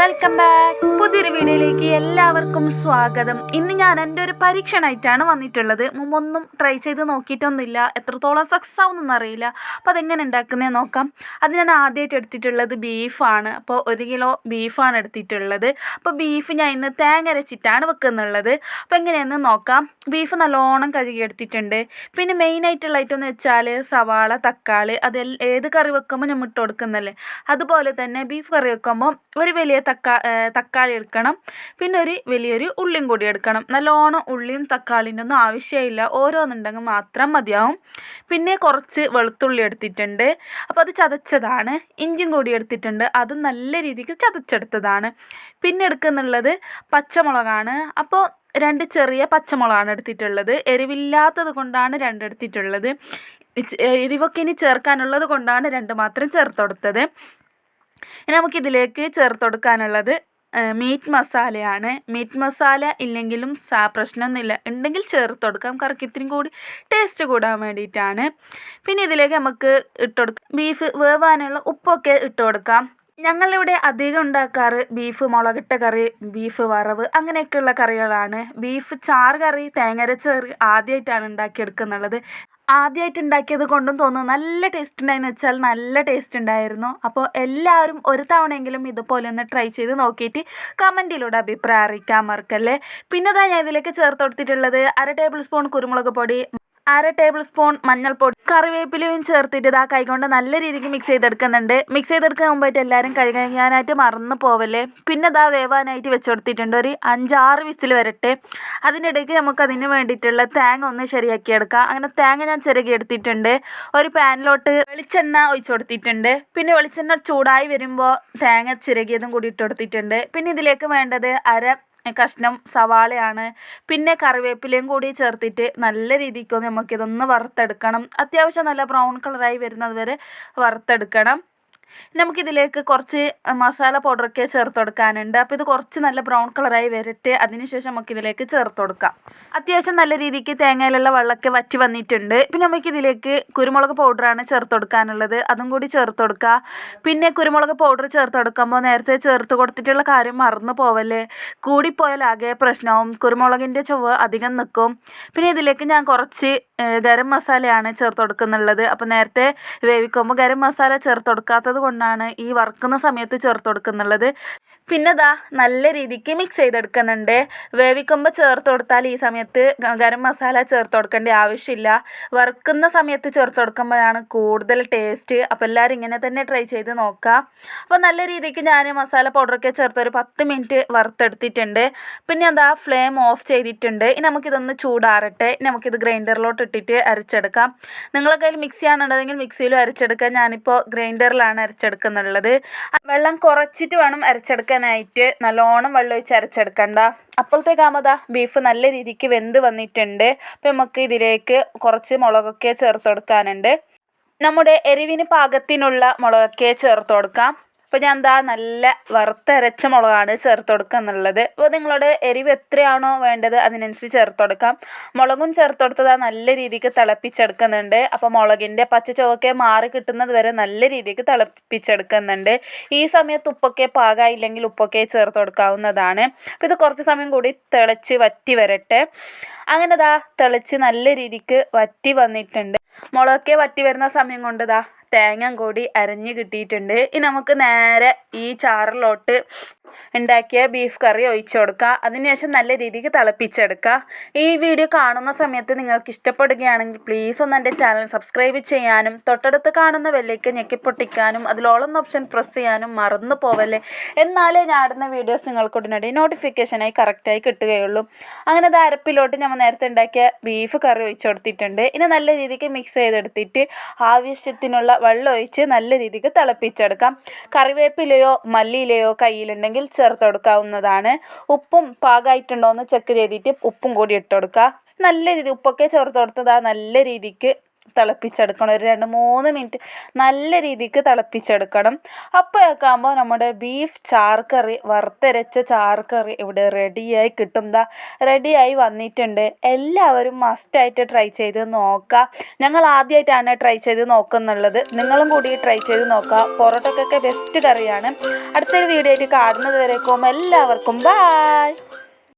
Welcome back. പുതിയൊരു വീഡിയോയിലേക്ക് എല്ലാവർക്കും സ്വാഗതം. ഇന്ന് ഞാൻ എന്റെ ഒരു പരീക്ഷണമായിട്ടാണ് വന്നിട്ടുള്ളത്. മുമ്പൊന്നും ട്രൈ ചെയ്ത് നോക്കിയിട്ടൊന്നുമില്ല. എത്രത്തോളം സക്സസ് ആവുമെന്നൊന്നും അറിയില്ല. അപ്പോൾ അതെങ്ങനെ ഉണ്ടാക്കുന്നത് നോക്കാം. അത് ഞാൻ ആദ്യമായിട്ട് എടുത്തിട്ടുള്ളത് ബീഫാണ് അപ്പോൾ ഒരു കിലോ ബീഫാണ് എടുത്തിട്ടുള്ളത്. അപ്പോൾ ബീഫ് ഞാൻ ഇന്ന് തേങ്ങ അരച്ചിട്ടാണ് വെക്കുന്നുള്ളത്. അപ്പോൾ എങ്ങനെയാണെന്ന് നോക്കാം. ബീഫ് നല്ലോണം കഴുകി എടുത്തിട്ടുണ്ട്. പിന്നെ മെയിൻ ആയിട്ടുള്ള ഐറ്റം എന്ന് വെച്ചാൽ സവാള തക്കാളി അത് ഏത് കറി വെക്കുമ്പോൾ നമ്മൾ ഇട്ട് കൊടുക്കുന്നല്ലേ? അതുപോലെ തന്നെ ബീഫ് കറി വെക്കുമ്പോൾ ഒരു വലിയ തക്കാ തക്കാളി എടുക്കണം. പിന്നെ ഒരു വലിയൊരു ഉള്ളിയും കൂടി എടുക്കണം. നല്ലോണം ഉള്ളിയും തക്കാളിന്റെ ഒന്നും ആവശ്യമില്ല. ഓരോന്നുണ്ടെങ്കിൽ മാത്രം മതിയാവും. പിന്നെ കുറച്ച് വെളുത്തുള്ളി എടുത്തിട്ടുണ്ട്. അപ്പോൾ അത് ചതച്ചതാണ്. ഇഞ്ചിയും കൂടി എടുത്തിട്ടുണ്ട്. അത് നല്ല രീതിക്ക് ചതച്ചെടുത്തതാണ്. പിന്നെ എടുക്കുന്നുള്ളത് പച്ചമുളകാണ്. അപ്പോൾ രണ്ട് ചെറിയ പച്ചമുളകാണ് എടുത്തിട്ടുള്ളത്. എരിവില്ലാത്തത് കൊണ്ടാണ് രണ്ട് എടുത്തിട്ടുള്ളത്. എരിവൊക്കെ ഇനി ചേർക്കാനുള്ളത് കൊണ്ടാണ് രണ്ട് മാത്രം ചേർത്ത് കൊടുത്തത്. ഇനി നമുക്കിതിലേക്ക് ചേർത്ത് കൊടുക്കാനുള്ളത് മീറ്റ് മസാലയാണ്. മീറ്റ് മസാല ഇല്ലെങ്കിലും സാ പ്രശ്നമൊന്നുമില്ല ഉണ്ടെങ്കിൽ ചേർത്ത് കൊടുക്കാം കറക്കി ഇത്തിരി കൂടി ടേസ്റ്റ് കൂടാൻ വേണ്ടിയിട്ടാണ്. പിന്നെ ഇതിലേക്ക് നമുക്ക് ഇട്ട് കൊടുക്കാം ബീഫ് വേവാനുള്ള ഉപ്പൊക്കെ ഇട്ട് കൊടുക്കാം ഞങ്ങളിവിടെ അധികം ഉണ്ടാക്കാറ് ബീഫ് മുളകിട്ട കറി ബീഫ് വറവ് അങ്ങനെയൊക്കെയുള്ള കറികളാണ്. ബീഫ് ചാറ് കറി തേങ്ങരച്ച കറി ആദ്യമായിട്ടാണ് ഉണ്ടാക്കിയെടുക്കുന്നുള്ളത്. ആദ്യമായിട്ട് ഉണ്ടാക്കിയത് കൊണ്ടും തോന്നുന്നു നല്ല ടേസ്റ്റ് ഉണ്ടായെന്ന് വെച്ചാൽ നല്ല ടേസ്റ്റ് ഉണ്ടായിരുന്നു. അപ്പോൾ എല്ലാവരും ഒരു തവണയെങ്കിലും ഇതുപോലെ ഒന്ന് ട്രൈ ചെയ്ത് നോക്കിയിട്ട് കമന്റിലൂടെ അഭിപ്രായം അറിയിക്കാൻ മറക്കല്ലേ. പിന്നെ ഞാൻ ഇതിലേക്ക് ചേർത്ത് കൊടുത്തിട്ടുള്ളത് അര ടേബിൾ സ്പൂൺ കുരുമുളക് പൊടി അര ടേബിൾ സ്പൂൺ മഞ്ഞൾപ്പൊടി കറിവേപ്പിലയും ചേർത്തിട്ട് ഇതാ കൈകൊണ്ട് നല്ല രീതിക്ക് മിക്സ് ചെയ്തെടുക്കുന്നുണ്ട്. മിക്സ് ചെയ്തെടുക്കാൻ മുമ്പായിട്ട് എല്ലാവരും കഴുകാനായിട്ട് മറന്നു പോവല്ലേ? പിന്നെ ഇതാ വേവാനായിട്ട് വെച്ച് കൊടുത്തിട്ടുണ്ട്. ഒരു അഞ്ചാറ് വിസിൽ വരട്ടെ. അതിന്റെ ഇടയ്ക്ക് നമുക്ക് അതിന് വേണ്ടിയിട്ടുള്ള തേങ്ങ ഒന്ന് ശരിയാക്കി എടുക്കാം. അങ്ങനെ തേങ്ങ ഞാൻ ചിരകി എടുത്തിട്ടുണ്ട്. ഒരു പാനിലോട്ട് വെളിച്ചെണ്ണ ഒഴിച്ച് കൊടുത്തിട്ടുണ്ട്. പിന്നെ വെളിച്ചെണ്ണ ചൂടായി വരുമ്പോൾ തേങ്ങ ചിരകിയതും കൂടി ഇട്ട് കൊടുത്തിട്ടുണ്ട്. പിന്നെ ഇതിലേക്ക് വേണ്ടത് അര കഷ്ണം സവാളയാണ്. പിന്നെ കറിവേപ്പിലയും കൂടി ചേർത്തിട്ട് നല്ല രീതിക്ക് നമുക്കിതൊന്ന് വറുത്തെടുക്കണം. അത്യാവശ്യം നല്ല ബ്രൗൺ കളറായി വരുന്നത് വരെ വറുത്തെടുക്കണം. നമുക്കിതിലേക്ക് കുറച്ച് മസാല പൗഡറൊക്കെ ചേർത്ത് കൊടുക്കാനുണ്ട്. അപ്പോൾ ഇത് കുറച്ച് നല്ല ബ്രൗൺ കളറായി വരട്ടെ. അതിനുശേഷം നമുക്കിതിലേക്ക് ചേർത്ത് കൊടുക്കാം. അത്യാവശ്യം നല്ല രീതിക്ക് തേങ്ങയിലുള്ള വെള്ളമൊക്കെ വറ്റി വന്നിട്ടുണ്ട്. പിന്നെ നമുക്കിതിലേക്ക് കുരുമുളക് പൗഡറാണ് ചേർത്ത് കൊടുക്കാനുള്ളത്. അതും കൂടി ചേർത്ത് കൊടുക്കുക പിന്നെ കുരുമുളക് പൗഡർ ചേർത്ത് കൊടുക്കുമ്പോൾ നേരത്തെ ചേർത്ത് കൊടുത്തിട്ടുള്ള കാര്യം മറന്നു പോവല്ലേ? കൂടിപ്പോയാലാകെ പ്രശ്നവും. കുരുമുളകിന്റെ ചുവ അധികം നിൽക്കും. പിന്നെ ഇതിലേക്ക് ഞാൻ കുറച്ച് ഗരം മസാലയാണ് ചേർത്ത് കൊടുക്കുന്നുള്ളത്. അപ്പോൾ നേരത്തെ വേവിക്കുമ്പോൾ ഗരം മസാല ചേർത്ത് കൊടുക്കാത്തത് കൊണ്ടാണ് ഈ വറുക്കുന്ന സമയത്ത് ചേർത്ത് കൊടുക്കുന്നുള്ളത്. പിന്നെ ദാ നല്ല രീതിക്ക് മിക്സ് ചെയ്തെടുക്കുന്നുണ്ട്. വേവിക്കുമ്പോൾ ചേർത്ത് കൊടുത്താൽ ഈ സമയത്ത് ഗരം മസാല ചേർത്ത് കൊടുക്കേണ്ട ആവശ്യമില്ല. വറുക്കുന്ന സമയത്ത് ചേർത്ത് കൊടുക്കുമ്പോഴാണ് കൂടുതൽ ടേസ്റ്റ് അപ്പോൾ എല്ലാവരും ഇങ്ങനെ തന്നെ ട്രൈ ചെയ്ത് നോക്കാം. അപ്പോൾ നല്ല രീതിക്ക് ഞാൻ മസാല പൗഡറൊക്കെ ചേർത്ത് ഒരു പത്ത് മിനിറ്റ് വറുത്തെടുത്തിട്ടുണ്ട്. പിന്നെ എന്താ ഫ്ലെയിം ഓഫ് ചെയ്തിട്ടുണ്ട്. ഇനി നമുക്കിതൊന്ന് ചൂടാറട്ടെ. നമുക്കിത് ഗ്രൈൻഡറിലോട്ട് ഇട്ടിട്ട് അരച്ചെടുക്കാം. നിങ്ങളെ കയ്യിൽ മിക്സി ആണെന്നുണ്ടെങ്കിൽ മിക്സിയിലും അരച്ചെടുക്കാം. ഞാനിപ്പോൾ ഗ്രൈൻഡറിലാണ് അരച്ചെടുക്കുന്നുള്ളത്. വെള്ളം കുറച്ചിട്ട് വേണം അരച്ചെടുക്കാനായിട്ട്. നല്ലോണം വെള്ളം ഒഴിച്ച് അരച്ചെടുക്കണ്ട. അപ്പോഴത്തേക്കാമതാ ബീഫ് നല്ല രീതിക്ക് വെന്ത് വന്നിട്ടുണ്ട്. അപ്പം നമുക്ക് ഇതിലേക്ക് കുറച്ച് മുളകൊക്കെ ചേർത്ത് കൊടുക്കാനുണ്ട്. നമ്മുടെ എരിവിന് പാകത്തിനുള്ള മുളകൊക്കെ ചേർത്ത് കൊടുക്കാം. അപ്പോൾ ഞാൻ എന്താ നല്ല വറുത്തരച്ച മുളകാണ് ചേർത്ത് കൊടുക്കുന്നുള്ളത് അപ്പോൾ നിങ്ങളുടെ എരിവ് എത്രയാണോ വേണ്ടത് അതിനനുസരിച്ച് ചേർത്ത് കൊടുക്കാം മുളകും ചേർത്ത് കൊടുത്തത് നല്ല രീതിക്ക് തിളപ്പിച്ചെടുക്കുന്നുണ്ട്. അപ്പോൾ മുളകിന്റെ പച്ച ചുവക്കെ മാറി കിട്ടുന്നത് വരെ നല്ല രീതിക്ക് തിളപ്പിച്ചെടുക്കുന്നുണ്ട്. ഈ സമയത്ത് ഉപ്പൊക്കെ പാകമായില്ലെങ്കിൽ ഉപ്പൊക്കെ ചേർത്ത് കൊടുക്കാവുന്നതാണ് അപ്പോൾ ഇത് കുറച്ച് സമയം കൂടി തിളച്ച് വറ്റി വരട്ടെ. അങ്ങനെ ദാ തിളച്ച് നല്ല രീതിക്ക് വറ്റി വന്നിട്ടുണ്ട്. മുളകൊക്കെ വറ്റി വരുന്ന സമയം കൊണ്ട് ദാ തേങ്ങ കൂടി അരഞ്ഞ് കിട്ടിയിട്ടുണ്ട്. ഇനി നമുക്ക് നേരെ ഈ ചാറിലോട്ട് ഉണ്ടാക്കിയ ബീഫ് കറി ഒഴിച്ചു കൊടുക്കുക അതിനുശേഷം നല്ല രീതിക്ക് തിളപ്പിച്ചെടുക്കുക ഈ വീഡിയോ കാണുന്ന സമയത്ത് നിങ്ങൾക്ക് ഇഷ്ടപ്പെടുകയാണെങ്കിൽ പ്ലീസ് ഒന്ന് എന്റെ ചാനൽ സബ്സ്ക്രൈബ് ചെയ്യാനും തൊട്ടടുത്ത് കാണുന്ന വെല്ലേക്ക് ഞെക്കി പൊട്ടിക്കാനും അതിലോളം ഓപ്ഷൻ പ്രസ് ചെയ്യാനും മറന്നു പോവല്ലേ. എന്നാലേ ഞാൻ ആടുന്ന വീഡിയോസ് നിങ്ങൾക്ക് ഉടനടി നോട്ടിഫിക്കേഷനായി കറക്റ്റായി കിട്ടുകയുള്ളൂ. അങ്ങനെ അത് അരപ്പിലോട്ട് ഞമ്മ നേരത്തെ ഉണ്ടാക്കിയ ബീഫ് കറി ഒഴിച്ചു കൊടുത്തിട്ടുണ്ട്. ഇനി നല്ല രീതിക്ക് മിക്സ് ചെയ്തെടുത്തിട്ട് ആവശ്യത്തിനുള്ള വെള്ളം ഒഴിച്ച് നല്ല രീതിക്ക് തിളപ്പിച്ചെടുക്കാം. കറിവേപ്പിലയോ മല്ലിയിലയോ കയ്യിലുണ്ടെങ്കിൽ ചേർത്ത് കൊടുക്കാവുന്നതാണ്. ഉപ്പും പാകമായിട്ടുണ്ടോ എന്ന് ചെക്ക് ചെയ്തിട്ട് ഉപ്പും കൂടി ഇട്ട് നല്ല രീതി ഉപ്പൊക്കെ ചേർത്ത് കൊടുത്തത് നല്ല രീതിക്ക് തിളപ്പിച്ചെടുക്കണം. ഒരു രണ്ട് മൂന്ന് മിനിറ്റ് നല്ല രീതിക്ക് തിളപ്പിച്ചെടുക്കണം. അപ്പോഴൊക്കെ ആകുമ്പോൾ നമ്മുടെ ബീഫ് ചാർക്കറി കറി വറുത്തരച്ച ചാർക്കറി കറി ഇവിടെ റെഡിയായി കിട്ടും. ദാ റെഡിയായി വന്നിട്ടുണ്ട്. എല്ലാവരും മസ്റ്റായിട്ട് ട്രൈ ചെയ്ത് നോക്കുക ഞങ്ങൾ ആദ്യമായിട്ടാണ് ട്രൈ ചെയ്ത് നോക്കുന്നുള്ളത്. നിങ്ങളും കൂടി ട്രൈ ചെയ്ത് നോക്കുക പൊറോട്ടക്കൊക്കെ ബെസ്റ്റ് കറിയാണ്. അടുത്തൊരു വീഡിയോ ആയിട്ട് കാണുന്നത് വരേക്കും. എല്ലാവർക്കും ബായ്